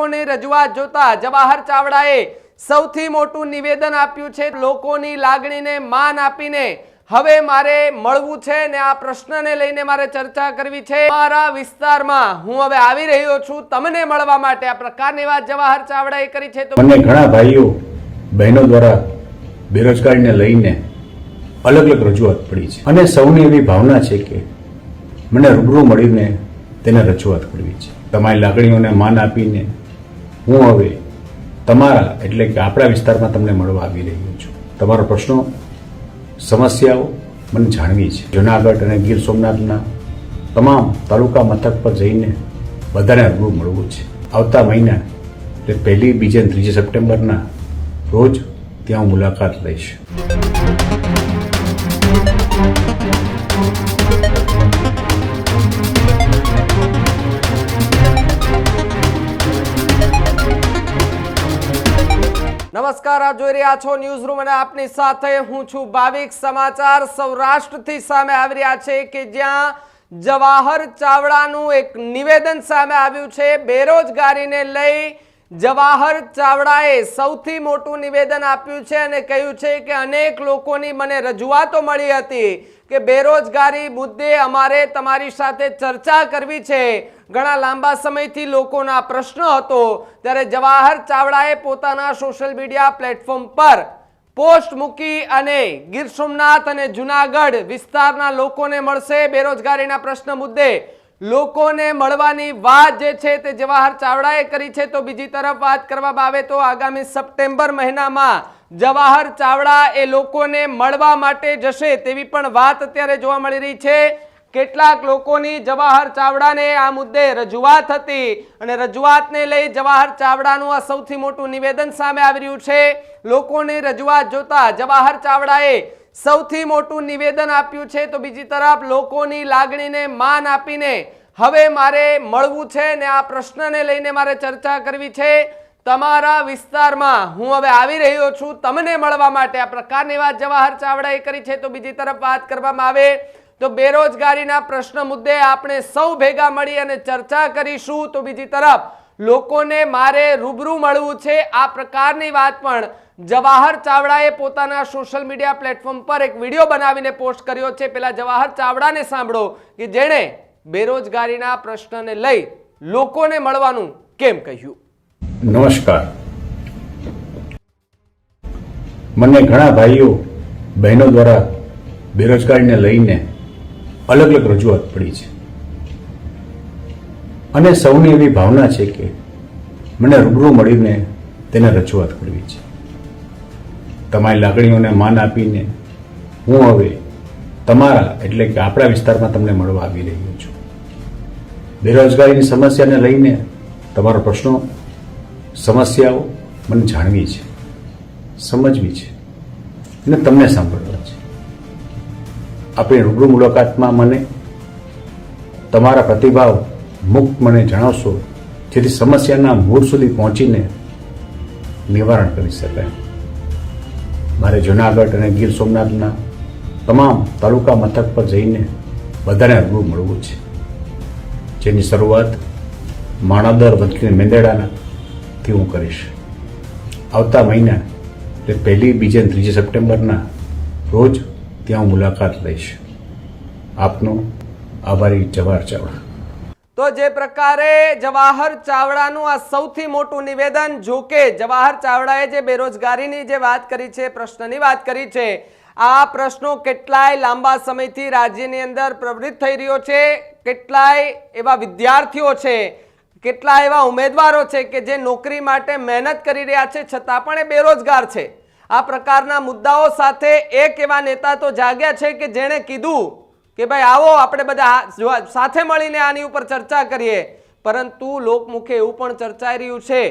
લોકોની રજૂઆત જોતા જવાહર ચાવડાએ સૌથી મોટું નિવેદન આપ્યું છે લોકોની લાગણીને માન આપીને. હવે મારે મળવું છે ને આ પ્રશ્નને લઈને મારે ચર્ચા કરવી છે. મારા વિસ્તારમાં હું હવે આવી રહ્યો છું તમને મળવા માટે. આ પ્રકારની વાત જવાહર ચાવડાએ કરી છે તો મને ઘણા ભાઈઓ, બહેનો દ્વારા બેરોજગારીને લઈને અલગ અલગ રજૂઆત પડી છે. અને સૌની એવી ભાવના છે કે મને રૂબરૂ મળીને તેને રજૂઆત કરવી છે. તમારી લાગણીઓને માન આપીને હું હવે તમારા, એટલે કે આપણા વિસ્તારમાં તમને મળવા આવી રહ્યો છું. તમારો પ્રશ્નો, સમસ્યાઓ મને જાણવી છે. જુનાગઢ અને ગીર સોમનાથના તમામ તાલુકા મથક પર જઈને બધાને રૂબરૂ મળવું છે. આવતા મહિના, એટલે પહેલી, બીજી અને ત્રીજી સપ્ટેમ્બરના રોજ ત્યાં હું મુલાકાત લઈશ. નમસ્કાર, આપ જોઈ રહ્યા છો ન્યૂઝ રૂમ અને આપની સાથે હું છું ભાવિક સમાચાર. સૌરાષ્ટ્રથી સામે આવી રહ્યા છે કે જ્યાં જવાહર ચાવડાનું એક નિવેદન સામે આવ્યું છે. બેરોજગારીને લઈ જવાહર ચાવડાએ સૌથી મોટું નિવેદન આપ્યું છે અને કહ્યું છે કે અનેક લોકોની મને રજૂઆતો મળી હતી કે બેરોજગારી મુદ્દે અમારે તમારી સાથે ચર્ચા કરવી છે. ઘણા લાંબા સમયથી લોકોના પ્રશ્ન હતો ત્યારે જવાહર ચાવડાએ પોતાના સોશિયલ મીડિયા પ્લેટફોર્મ પર પોસ્ટ મૂકી અને ગીર સોમનાથ અને જુનાગઢ વિસ્તારના લોકોને મળશે બેરોજગારીના પ્રશ્ન મુદ્દે લોકોને મળવાની વાત જે છે તે જવાહર ચાવડાએ કરી છે. તો બીજી તરફ વાત કરવામાં આવે તો આગામી સપ્ટેમ્બર મહિનામાં જવાહર ચાવડા એ લોકોને મળવા માટે જશે તેવી પણ વાત અત્યારે જોવા મળી રહી છે. કેટલાક લોકોની જવાહર ચાવડાને આ મુદ્દે રજૂઆત હતી અને રજૂઆતને લઈ જવાહર ચાવડાનું આ સૌથી મોટું નિવેદન સામે આવી રહ્યું છે. લોકોની રજૂઆત જોતા જવાહર ચાવડાએ સૌથી મોટું નિવેદન આપ્યું છે, તો બીજી તરફ લોકોની લાગણીને માન આપીને હવે મારે મળવું છે ને આ પ્રશ્નને લઈને મારે ચર્ચા કરવી છે. તમારા વિસ્તારમાં હું હવે આવી રહ્યો છું, તમને મળવા માટે આ પ્રકારની વાત જવાહર ચાવડાએ કરી છે, તો બીજી તરફ વાત કરવામાં આવે તો બેરોજગારીના પ્રશ્ન મુદ્દે આપણે સૌ ભેગા મળી અને ચર્ચા કરીશું. તો બીજી તરફ લોકોને મારે રૂબરૂ મળવું છે, આ પ્રકારની વાત પણ જવાહર ચાવડાએ પોતાના સોશિયલ મીડિયા પ્લેટફોર્મ પર એક વીડિયો બનાવીને પોસ્ટ કર્યો છે. પેલા જવાહર ચાવડાને સાંભળો કે જેણે બેરોજગારીના પ્રશ્નને લઈ લોકોને મળવાનું કેમ કહ્યું? નમસ્કાર. મને ઘણા ભાઈઓ, બહેનો દ્વારા બેરોજગારીને લઈને અલગ અલગ રજૂઆત પડી છે. અને સૌની એવી ભાવના છે કે મને રૂબરૂ મળીને તેને રજૂઆત કરવી છે. તમારી લાગણીઓને માન આપીને હું હવે તમારા, એટલે કે આપણા વિસ્તારમાં તમને મળવા આવી રહ્યો છું. બેરોજગારીની સમસ્યાને લઈને તમારો પ્રશ્નો, સમસ્યાઓ મને જાણવી છે, સમજવી છે અને તમને સાંભળવા છે. આપણી રૂબરૂ મુલાકાતમાં મને તમારા પ્રતિભાવ મુક્ત મને જણાવશો, જેથી સમસ્યાના મૂળ સુધી પહોંચીને નિવારણ કરી શકાય. મારે જુનાગઢ અને ગીર સોમનાથના તમામ તાલુકા મથક પર જઈને બધાને રૂબરૂ મળવું છે. જેની શરૂઆત માણાદર વંથલી મેંદેડાના થી હું કરીશ. આવતા મહિના, એટલે પહેલી, બીજી ત્રીજી સપ્ટેમ્બરના રોજ ત્યાં હું મુલાકાત લઈશ. આપનો આભારી જવાહર ચાવડા. તો જે પ્રકારે જવાહર ચાવડાનું આ સૌથી મોટું નિવેદન, જો કે જવાહર ચાવડાએ જે બેરોજગારીની જે વાત કરી છે, પ્રશ્નની વાત કરી છે, આ પ્રશ્નો કેટલાય લાંબા સમયથી રાજ્યની અંદર પ્રવૃત્ત થઈ રહ્યો છે, કેટલાય એવા વિદ્યાર્થીઓ છે કેટલા એવા ઉમેદવારો છે કે જે નોકરી માટે મહેનત કરી રહ્યા છે, છતાં પણ એ બેરોજગાર છે. આ પ્રકારના મુદ્દાઓ સાથે એક એવા નેતા તો જાગ્યા છે કે જેણે કીધું કે ભાઈ આવો, આપણે બધા સાથે મળીને આની ઉપર ચર્ચા કરીએ. પરંતુ લોકમુખે એવું પણ ચર્ચાઈ રહ્યું છે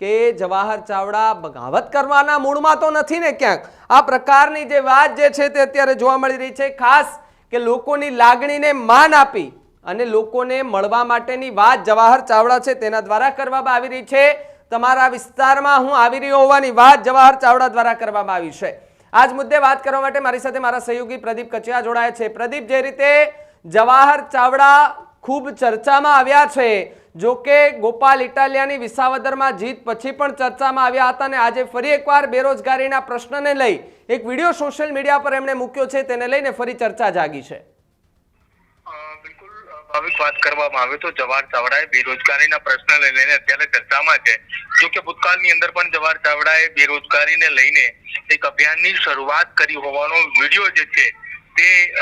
કે જવાહર ચાવડા બગાવત કરવાના મૂળમાં તો નથી ને ક્યાંક. આ પ્રકારની જે વાત જે છે તે અત્યારે જોવા મળી રહી છે, ખાસ કે લોકોની લાગણીને માન આપી અને લોકોને મળવા માટેની વાત જવાહર ચાવડા છે તેના દ્વારા કરવામાં આવી રહી છે. તમારા વિસ્તારમાં હું આવી રહ્યો હોવાની વાત જવાહર ચાવડા દ્વારા કરવામાં આવી છે. આજ મુદ્દે વાત કરવા માટે મારી સાથે મારા સહયોગી પ્રદીપ કચિયા જોડાયા છે. પ્રદીપ, જે રીતે જવાહર ચાવડા ખૂબ ચર્ચામાં આવ્યા છે, જો કે ગોપાલ ઇટાલિયાની વિસાવદરમાં જીત પછી પણ ચર્ચામાં આવ્યા હતા અને આજે ફરી એકવાર બેરોજગારીના પ્રશ્નને લઈ એક વીડિયો સોશિયલ મીડિયા પર એમણે મૂક્યો છે, તેને લઈને ફરી ચર્ચા જાગી છે. બિલકુલ અ, ભાવિક વાત કરવામાં આવે તો જવાહર ચાવડાએ બેરોજગારીના પ્રશ્નને લઈને અત્યારે ચર્ચામાં છે. જો કે ભૂતકાળની અંદર પણ જવાહર ચાવડાએ બેરોજગારીને લઈને એક અભિયાનની શરૂઆત કરી હોવાનો વીડિયો જે છે તે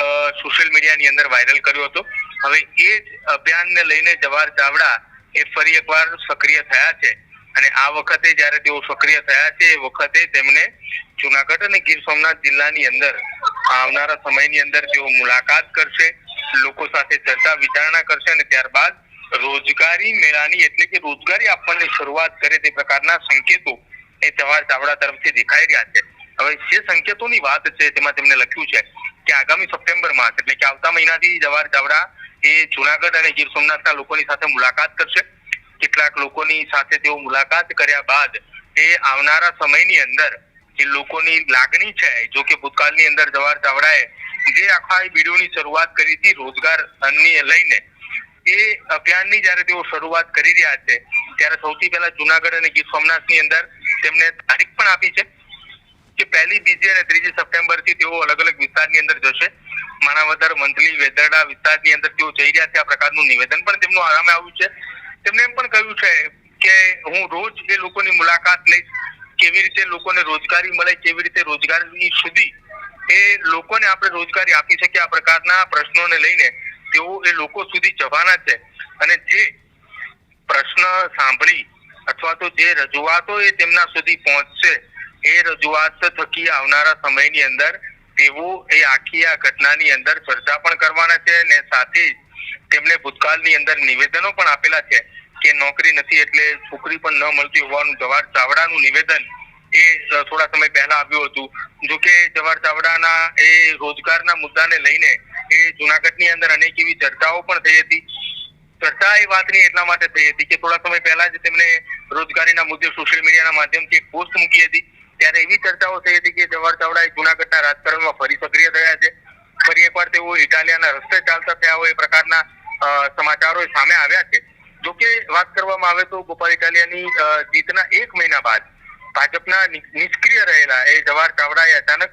સોશિયલ મીડિયાની અંદર વાયરલ કર્યો હતો. હવે એ જ અભિયાનને લઈને જવાહર ચાવડા એ ફરી એકવાર સક્રિય થયા છે. અને આ વખતે જ્યારે તેઓ સક્રિય થયા છે એ વખતે તેમને જુનાગઢ અને ગીર સોમનાથ જિલ્લાની અંદર આવનારા સમયની અંદર તેઓ મુલાકાત કરશે. સાથે ચર્ચા વિચારણા કરશે અને ત્યારબાદ રોજગારી મેળાની એટલે કે રોજગારી આપવાની શરૂઆત કરે તે પ્રકારના સંકેતો એ જવાહર ચાવડા તરફથી દેખાઈ રહ્યા છે. હવે જે સંકેતોની વાત છે તેમાં તેમણે લખ્યું છે કે આગામી સપ્ટેમ્બર માસ એટલે કે આવતા મહિનાથી જવાહર ચાવડા એ જુનાગઢ અને ગીર સોમનાથના લોકોની સાથે મુલાકાત કરશે. કેટલાક લોકોની સાથે તેઓ મુલાકાત કર્યા બાદ એ આવનારા સમયની અંદર જે લોકોની લાગણી છે, જો કે ભૂતકાળની અંદર જવાહર ચાવડાએ જે આખા એ શરૂઆત કરી હતી રોજગારની લઈને, એ અભિયાનની જ્યારે તેઓ શરૂઆત કરી રહ્યા છે, ત્યારે સૌથી પહેલા જુનાગઢ અને ગીર સોમનાથની અંદર તેમને તારીખ પણ આપી છે કે પહેલી, બીજી અને ત્રીજી સપ્ટેમ્બરથી તેઓ અલગ અલગ વિસ્તારની અંદર જશે. માણાવદર, મંથલી, વેદરડા વિસ્તારની અંદર તેઓ જઈ રહ્યા છે. આ પ્રકારનું નિવેદન પણ તેમનું આરામે આવ્યું છે. તેમણે એમ પણ કહ્યું છે કે હું રોજ એ લોકોની મુલાકાત લઈશ, કેવી રીતે લોકોને રોજગારી મળે, કેવી રીતે રોજગારી સુધી એ લોકોને આપણે રોજગારી આપી શકીએ આ પ્રકારના પ્રશ્નોને લઈને, તેઓ એ લોકો સુધી જવાના છે. અને જે પ્રશ્ન સાંભળી અથવા તો જે રજૂઆતો એ તેમના સુધી પહોંચશે, એ રજૂઆત થકી આવનારા સમયની અંદર તેઓ એ આખી આ ઘટનાની અંદર ચર્ચા પણ કરવાના છે અને સાથે જ તેમણે ભૂતકાળની અંદર નિવેદનો પણ આપેલા છે કે નોકરી નથી એટલે છોકરી પણ ન મળતી હોવાનું જવાહર ચાવડાનું નિવેદન એ થોડા સમય પહેલા આવ્યું હતું. જો કે જવાહર ચાવડાના એ રોજગારના મુદ્દાને લઈને એ જુનાગઢની અંદર અનેક એવી ચર્ચાઓ પણ થઈ હતી. ચર્ચા એ વાતની એટલા માટે થઈ હતી કે થોડા સમય પહેલા જ તેમણે રોજગારીના મુદ્દે સોશિયલ મીડિયાના માધ્યમથી એક પોસ્ટ મૂકી હતી. ત્યારે એવી ચર્ચાઓ થઈ હતી કે જવાહર ચાવડા એ જુનાગઢના રાજકારણમાં ફરી સક્રિય થયા છે. ફરી એકવાર તેઓ ઇટાલિયાના રસ્તે ચાલતા થયા હોય એ પ્રકારના સમાચારો સામે આવ્યા છે. જો કે વાત કરવામાં આવે તો ગોપાલ ઇટાલિયાની જીતના એક મહિના બાદ ભાજપના નિષ્ક્રિય રહેલા એ જવાહર ચાવડાએ અચાનક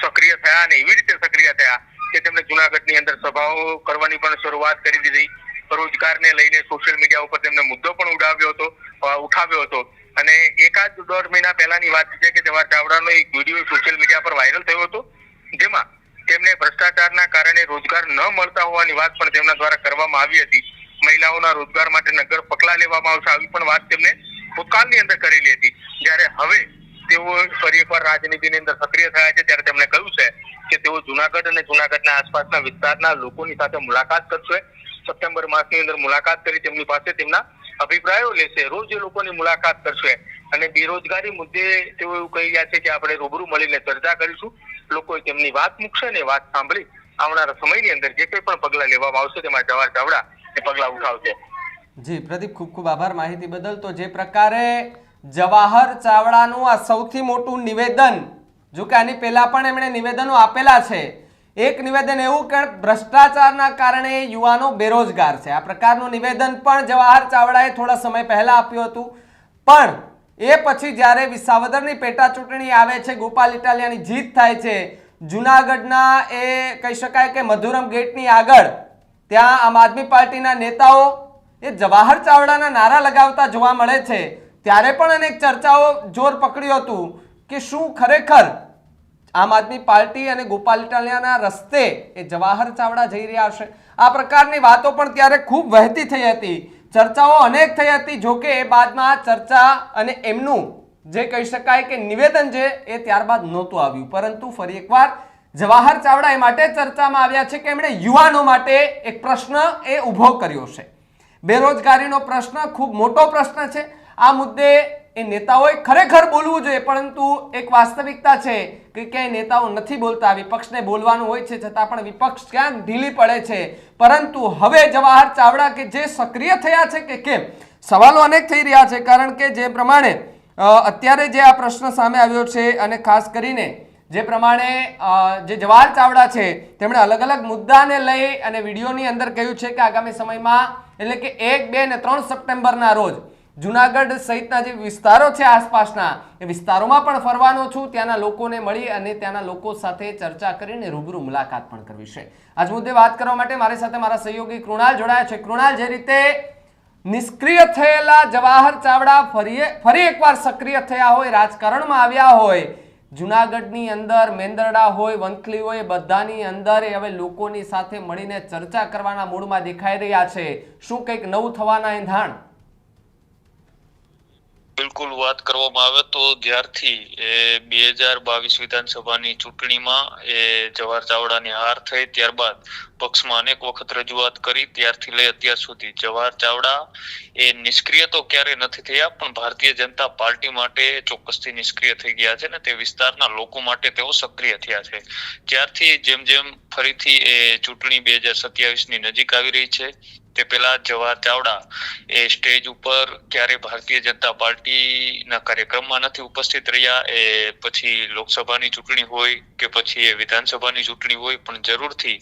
સક્રિય થયા અને એવી રીતે સક્રિય થયા કે તેમણે જુનાગઢની અંદર સભાઓ કરવાની પણ શરૂઆત કરી દીધી. રોજગારને લઈને સોશિયલ મીડિયા ઉપર તેમને મુદ્દો પણ ઉડાવ્યો હતો ઉઠાવ્યો હતો. અને એકાદ દોઢ મહિના પહેલાની વાત છે કે જવાહર ચાવડાનો એક વીડિયો સોશિયલ મીડિયા પર વાયરલ થયો હતો, જેમાં તેમને ભ્રષ્ટાચારના કારણે રોજગાર ન મળતા હોવાની વાત પણ તેમના દ્વારા કરવામાં આવી હતી. મહિલાઓના રોજગાર માટે નગર પગલા લેવામાં આવશે, આવી પણ વાત તેમને ભૂતકાળની અંદર કરેલી હતી. જ્યારે હવે તેઓ ફરી એકવાર રાજનીતિની અંદર સક્રિય થયા છે, ત્યારે તેમણે કહ્યું છે કે તેઓ જુનાગઢ અને જુનાગઢના આસપાસના વિસ્તારના લોકોની સાથે મુલાકાત કરશે. સપ્ટેમ્બર માસની અંદર મુલાકાત કરી તેમની પાસે તેમના અભિપ્રાયો લેશે. રોજ એ લોકોની મુલાકાત કરશે અને બેરોજગારી મુદ્દે તેઓ એવું કહી રહ્યા છે કે આપણે રૂબરૂ મળીને ચર્ચા કરીશું. લોકો તેમની વાત મૂકશે ને વાત સાંભળી આવનારા સમયની અંદર જે કંઈ પણ પગલા લેવામાં આવશે તેમાં જવાહર ચાવડા એ પગલા ઉઠાવશે. જી, પ્રદીપ, ખૂબ ખૂબ આભાર માહિતી બદલ. તો જે પ્રકારે જવાહર ચાવડાનું આ સૌથી મોટું નિવેદન જો કે આની પહેલાં પણ એમણે નિવેદનો આપેલા છે, એક નિવેદન એવું કે ભ્રષ્ટાચારના કારણે યુવાનો બેરોજગાર છે. આ પ્રકારનું નિવેદન પણ જવાહર ચાવડાએ થોડા સમય પહેલાં આપ્યું હતું. પણ એ પછી જ્યારે વિસાવદરની પેટા ચૂંટણી આવે છે, ગોપાલ ઇટાલિયાની જીત થાય છે, જુનાગઢના એ કહી શકાય કે મધુરમ ગેટની આગળ, ત્યાં આમ આદમી પાર્ટીના નેતાઓ એ જવાહર ચાવડાના નારા લગાવતા જોવા મળે છે. ત્યારે પણ અનેક ચર્ચાઓ જોર પકડ્યું હતું કે શું ખરેખર આમ આદમી પાર્ટી અને ગોપાલ ઇટાલિયાના રસ્તે એ જવાહર ચાવડા જઈ રહ્યા હશે. આ પ્રકારની વાતો પણ ત્યારે ખૂબ વહેતી થઈ હતી. ચર્ચાઓ અનેક થઈ હતી, જો કે એ બાદમાં ચર્ચા અને એમનું જે કહી શકાય કે નિવેદન છે એ ત્યારબાદ નહોતું આવ્યું. પરંતુ ફરી એકવાર જવાહર ચાવડા એ માટે ચર્ચામાં આવ્યા છે કે એમણે યુવાનો માટે એક પ્રશ્ન એ ઊભો કર્યો છે. બેરોજગારીનો પ્રશ્ન ખૂબ મોટો પ્રશ્ન છે. આ મુદ્દે એ નેતાઓએ ખરેખર બોલવું જોઈએ, પરંતુ એક વાસ્તવિકતા છે કે ક્યાંય નેતાઓ નથી બોલતા, વિપક્ષને બોલવાનું હોય છે, છતાં પણ વિપક્ષ ક્યાંક ઢીલી પડે છે. પરંતુ હવે જવાહર ચાવડા કે જે સક્રિય થયા છે કે કેમ? સવાલો અનેક થઈ રહ્યા છે, કારણ કે જે પ્રમાણે અત્યારે જે આ પ્રશ્ન સામે આવ્યો છે અને ખાસ કરીને જે પ્રમાણે જે જવાહર ચાવડા છે, તેમણે અલગ અલગ મુદ્દાને લઈ અને વિડીયોની અંદર કહ્યું છે કે આગામી સમયમાં એટલે કે એક, બે અને ત્રણ સપ્ટેમ્બરના રોજ જુનાગઢ સહિતના જે વિસ્તારો છે આસપાસના, એ વિસ્તારોમાં પણ ફરવાનો છું. ત્યાંના લોકોને મળી અને ત્યાંના લોકો સાથે ચર્ચા કરીને રૂબરૂ મુલાકાત પણ કરવી છે. આજ મુદ્દે વાત કરવા માટે મારી સાથે મારા સહયોગી કૃણાલ જોડાયા છે. કૃણાલ, જે રીતે નિષ્ક્રિય થયેલા જવાહર ચાવડા ફરી ફરી એકવાર સક્રિય થયા હોય, રાજકારણમાં આવ્યા હોય જુનાગઢની અંદર મેંદરડા હોય, વંથલી હોય બધાની અંદર એ હવે લોકોની સાથે મળીને ચર્ચા કરવાના મૂડમાં દેખાઈ રહ્યા છે. શું કંઈક નવું થવાના એંધાણ બિલકુલ વાત કરવામાં આવે તો જ્યારથી એ બે હજાર બાવીસ વિધાનસભાની ચૂંટણીમાં એ જવાહર ચાવડાની હાર થઈ, ત્યારબાદ પક્ષમાં અનેક વખત રજૂઆત કરી, ત્યારથી લઈ અત્યાર સુધી જવાહર ચાવડા એ નિષ્ક્રિય તો ક્યારેય નથી થયા, પણ ભારતીય જનતા પાર્ટી માટે ચોક્કસથી નિષ્ક્રિય થઈ ગયા છે ને તે વિસ્તારના લોકો માટે તેઓ સક્રિય થયા છે. જ્યારથી જેમ જેમ ફરીથી એ ચૂંટણી બે હજાર સત્યાવીસની નજીક આવી રહી છે તે પહેલા જવાહર ચાવડા એ સ્ટેજ ઉપર ક્યારે ભારતીય જનતા પાર્ટીના કાર્યક્રમમાં નથી ઉપસ્થિત રહ્યા. એ પછી લોકસભાની ચૂંટણી હોય કે પછી એ વિધાનસભાની ચૂંટણી હોય પણ જરૂરથી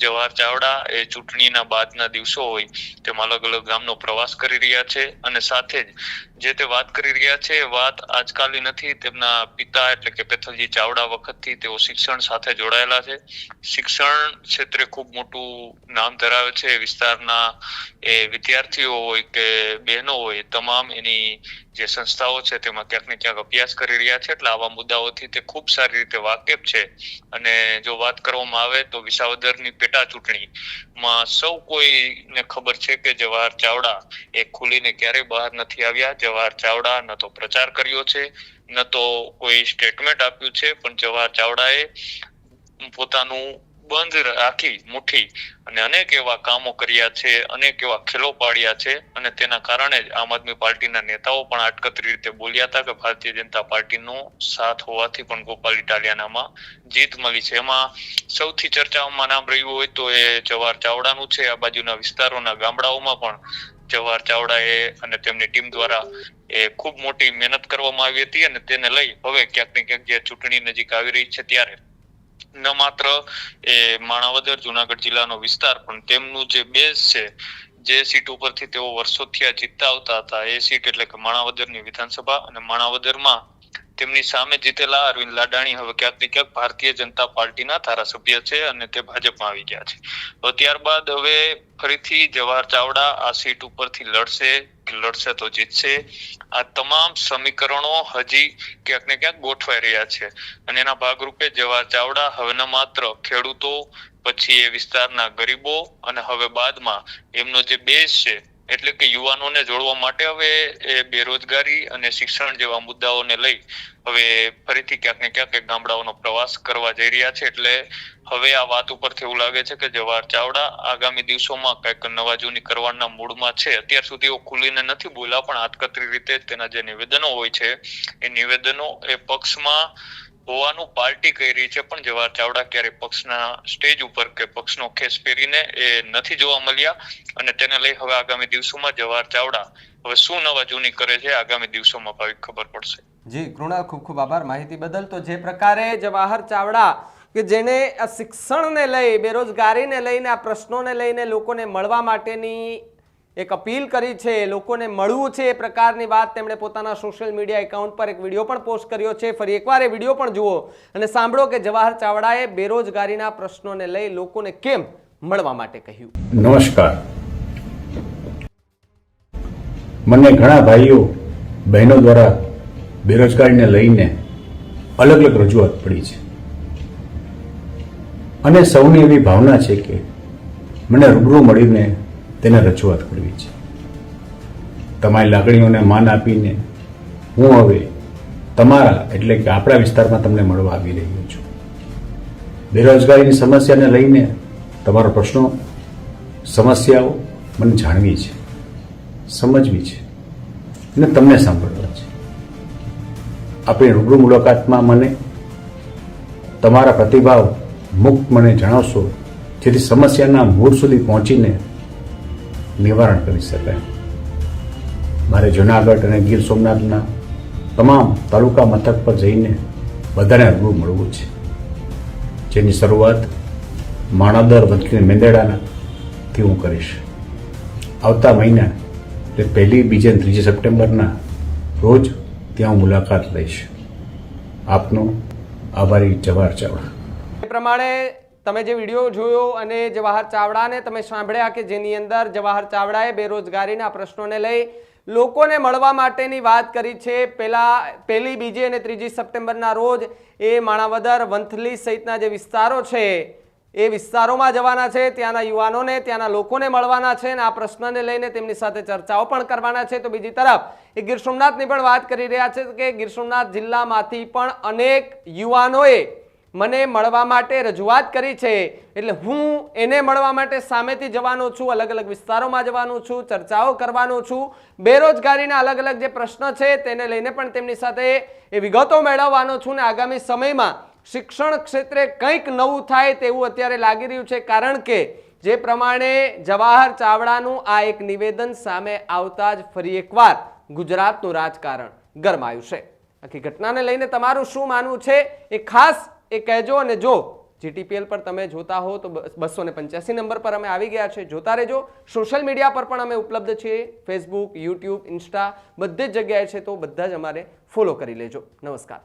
જવાહર ચાવડા એ ચૂંટણીના બાદના દિવસો હોય તેમાં અલગ અલગ ગામનો પ્રવાસ કરી રહ્યા છે અને સાથે જ જે તે વાત કરી રહ્યા છે વાત આજકાલની નથી, તેમના પિતા એટલે કે પેથલજી ચાવડા વખતથી તેઓ શિક્ષણ સાથે જોડાયેલા છે. શિક્ષણ ક્ષેત્રે ખૂબ મોટું નામ ધરાવે છે. વિસ્તારના એ વિદ્યાર્થીઓ હોય કે બહેનો હોય તમામ એની જે સંસ્થાઓ છે તેમાં ક્યાંક ને ક્યાંક અભ્યાસ કરી રહ્યા છે, એટલે આવા મુદ્દાઓથી તે ખૂબ સારી રીતે વાકેફ છે. અને જો વાત કરવામાં આવે તો વિસાવદરની પેટા ચૂંટણીમાં સૌ કોઈને ખબર છે કે જવાહર ચાવડા એ ખુલીને ક્યારેય બહાર નથી આવ્યા. જવાહર ચાવડા ન તો પ્રચાર કર્યો છે, ન તો કોઈ સ્ટેટમેન્ટ આપ્યું છે, પણ જવાહર ચાવડાએ પોતાનું બંધ રાખી મુઠ્ઠી. અને અનેક એવા કામો કર્યા છે, અનેક એવા ખેલો પાડ્યા છે અને તેના કારણે જ આમ આદમી પાર્ટીના નેતાઓ પણ આટકતરી રીતે બોલ્યા હતા કે ભારતીય જનતા પાર્ટીનો સાથ હોવાથી પણ ગોપાલ ઇટાલિયાનામાં જીત મળી છે. એમાં સૌથી ચર્ચાઓમાં નામ રહ્યું હોય તો એ જવાહર ચાવડાનું છે. આ બાજુના વિસ્તારોના ગામડાઓમાં પણ જવાહર ચાવડાએ અને તેમની ટીમ દ્વારા એ ખૂબ મોટી મહેનત કરવામાં આવી હતી અને તેને લઈ હવે ક્યાંક ને ક્યાંક જે ચૂંટણી નજીક આવી રહી છે ત્યારે ન માત્ર એ માણાવદર, જુનાગઢ જિલ્લાનો વિસ્તાર, પણ તેમનું જે બેઝ છે, જે સીટ ઉપરથી તેઓ વર્ષોથી આ જીતતા આવતા હતા. એ સીટ એટલે કે માણાવદરની વિધાનસભા અને માણાવદરમાં તેમની સામે જીતેલા અરવિંદ લાડાણી હવે ક્યાંક ને ક્યાંક ભારતીય જનતા પાર્ટીના ધારાસભ્ય છે અને તે ભાજપમાં આવી ગયા છે. ત્યારબાદ હવે ફરીથી જવાહર ચાવડા આ સીટ ઉપરથી લડશે લડશે તો જીતશે. આ તમામ સમીકરણો હજી ક્યાંક ને ક્યાંક ગોઠવાઈ રહ્યા છે અને એના ભાગરૂપે જવાહર ચાવડા હવે ન માત્ર ખેડૂતો, પછી એ વિસ્તારના ગરીબો અને હવે બાદમાં એમનો જે બેઝ છે એટલે કે યુવાનોને જોડવા માટે હવે એ બેરોજગારી અને શિક્ષણ જેવા મુદ્દાઓને લઈ હવે ફરીથી ક્યાંક ને ક્યાંક ગામડાઓનો પ્રવાસ કરવા જઈ રહ્યા છે. એટલે હવે આ વાત ઉપરથી એવું લાગે છે કે જવાહર ચાવડા આગામી દિવસોમાં કંઈક નવા જૂની કરવાના મૂડમાં છે. અત્યાર સુધી એઓ ખુલીને નથી બોલ્યા પણ હાથકતરી રીતે તેના જે નિવેદનો હોય છે, એ નિવેદનો એ પક્ષમાં હોવાનું પાર્ટી કરી છે પણ જવાહર ચાવડા ક્યારે પક્ષના સ્ટેજ ઉપર કે પક્ષનો ખેસ પહેરીને એ નથી જોવા મળ્યા અને તેને લઈ હવે આગામી દિવસોમાં જવાહર ચાવડા હવે શું નવા જૂની કરે છે આગામી દિવસોમાં ભાવિક ખબર પડશે. જી કૃણાલ ખૂબ ખૂબ આભાર માહિતી બદલ. તો જે પ્રકારે જવાહર ચાવડા કે જેને શિક્ષણને લઈ, બેરોજગારીને લઈને, આ પ્રશ્નોને લઈને લોકોને મળવા માટેની એક અપીલ કરી છે, લોકોને મળવું છે એ પ્રકારની વાત તેમણે પોતાના સોશિયલ મીડિયા એકાઉન્ટ પર એક વીડિયો પણ પોસ્ટ કર્યો છે. ફરી એકવાર એ વીડિયો પણ જુઓ અને સાંભળો કે જવાહર ચાવડાએ બેરોજગારીના પ્રશ્નોને લઈ લોકોને કેમ મળવા માટે કહ્યું? નમસ્કાર. મને ઘણા ભાઈઓ, બહેનો દ્વારા બેરોજગારીને લઈને અલગ અલગ રજૂઆત પડી છે. અને સૌની એવી ભાવના છે કે મને રૂબરૂ મળીને તેને રજૂઆત કરવી છે. તમારી લાગણીઓને માન આપીને હું હવે તમારા એટલે કે આપણા વિસ્તારમાં તમને મળવા આવી રહ્યો છું. બેરોજગારીની સમસ્યાને લઈને તમારો પ્રશ્નો, સમસ્યાઓ મને જાણવી છે, સમજવી છે અને તમને સાંભળવા છે. આપણી રૂબરૂ મુલાકાતમાં મને તમારા પ્રતિભાવ મુક્ત મને જણાવશો, જેથી સમસ્યાના મૂળ સુધી પહોંચીને નિવારણ કરી શકાય. મારે જુનાગઢ અને ગીર સોમનાથના તમામ તાલુકા મથક પર જઈને બધાને રૂબરૂ મળવું છે. જેની શરૂઆત માણાદર મેંદેડાના થી હું કરીશ. આવતા મહિના એટલે પહેલી, બીજી ત્રીજી સપ્ટેમ્બરના રોજ ત્યાં હું મુલાકાત લઈશ. આપનો આભારી જવાહર ચાવડા. પ્રમાણે તમે જે વીડિયો જોયો અને જવાહર ચાવડાને તમે સાંભળ્યા કે જેની અંદર જવાહર ચાવડાએ બેરોજગારીના પ્રશ્નોને લઈ લોકોને મળવા માટેની વાત કરી છે. પેલા, પહેલી, બીજી અને ત્રીજી સપ્ટેમ્બરના રોજ એ માણાવદર વંથલી સહિતના જે વિસ્તારો છે, એ વિસ્તારોમાં જવાના છે. ત્યાંના યુવાનોને, ત્યાંના લોકોને મળવાના છે અને આ પ્રશ્નને લઈને તેમની સાથે ચર્ચાઓ પણ કરવાના છે. તો બીજી તરફ, એ ગીર સોમનાથની પણ વાત કરી રહ્યા છે કે ગીર સોમનાથ જિલ્લામાંથી પણ અનેક યુવાનોએ મને મળવા માટે રજૂઆત કરી છે. એટલે હું એને મળવા માટે સામેથી જવાનો છું, અલગ અલગ વિસ્તારોમાં જવાનું છું, ચર્ચાઓ કરવાનો છું. બેરોજગારીના અલગ અલગ જે પ્રશ્ન છે તેને લઈને પણ તેમની સાથે એ વિગતો મેળવવાનો છું ને આગામી સમયમાં શિક્ષણ ક્ષેત્રે કંઈક નવું થાય તેવું અત્યારે લાગી રહ્યું છે. કારણ કે જે પ્રમાણે જવાહર ચાવડાનું આ એક નિવેદન સામે આવતા જ ફરી એકવાર ગુજરાતનું રાજકારણ ગરમાયું છે. આખી ઘટનાને લઈને તમારું શું માનવું છે? એ ખાસ એ કહેજો અને જો જીટીપીએલ પર તમે જોતા હો તો બસો ને પંચ્યાસી નંબર પર અમે આવી ગયા છે. જોતા રહેજો. સોશિયલ મીડિયા પર પણ અમે ઉપલબ્ધ છીએ ફેસબુક યુટ્યુબ ઇન્સ્ટા બધી જ જગ્યાએ છે તો બધા જ અમારે ફોલો કરી લેજો. નમસ્કાર.